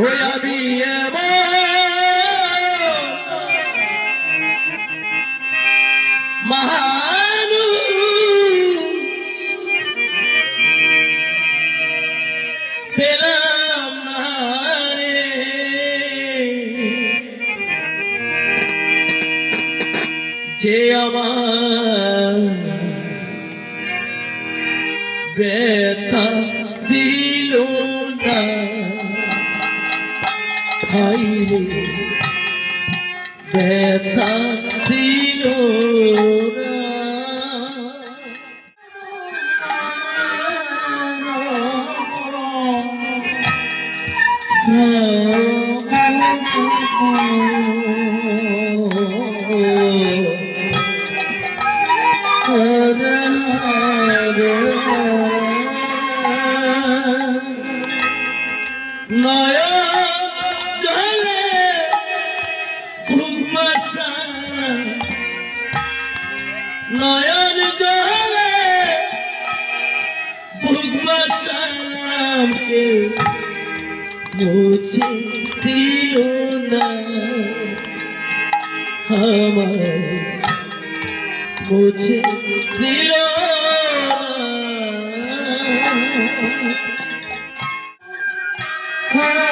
ওই আমি মানুষ পেলাম না রে। যে আমার ব্যথা দিল হাইরে ব্যথা দিল নয় নয়ন জলে ভুগমাশালামকে মুছে দিল না। আমার মুছে দিও দিল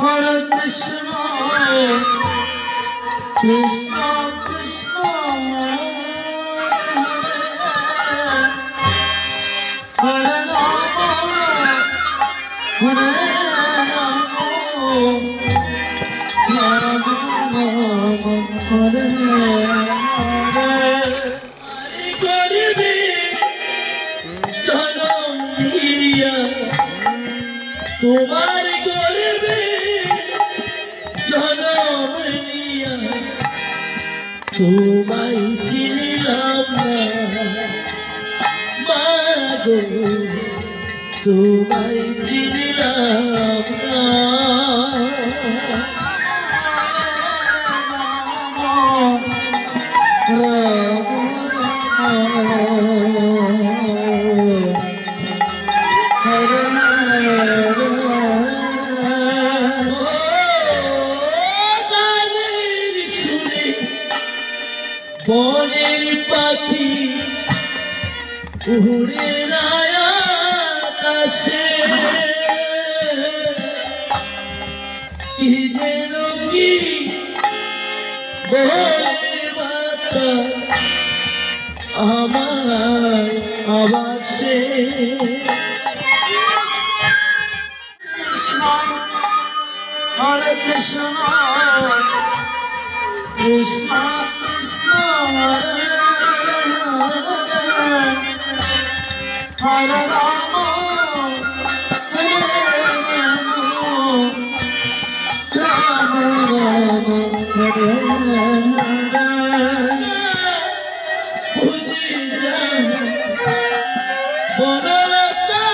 হরে কৃষ্ণ কৃষ্ণ কৃষ্ণ হরে রাম হরে রাম হরে গরিবী জনম তোমার তোমায় চিনিলাম না। মাগো তোমায় চিনিলাম না। বনের পাখি উড়ে আকাশে। কি কি বলে বাতাস আমার আবাসে হরে কৃষ্ণ। কৃষ্ণ কৃষ্ণ হরে রাম রাম রাম বুঝি বনলতা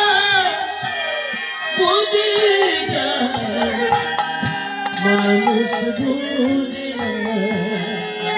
বুঝি মানুষ বুঝি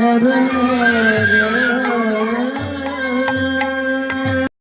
Hare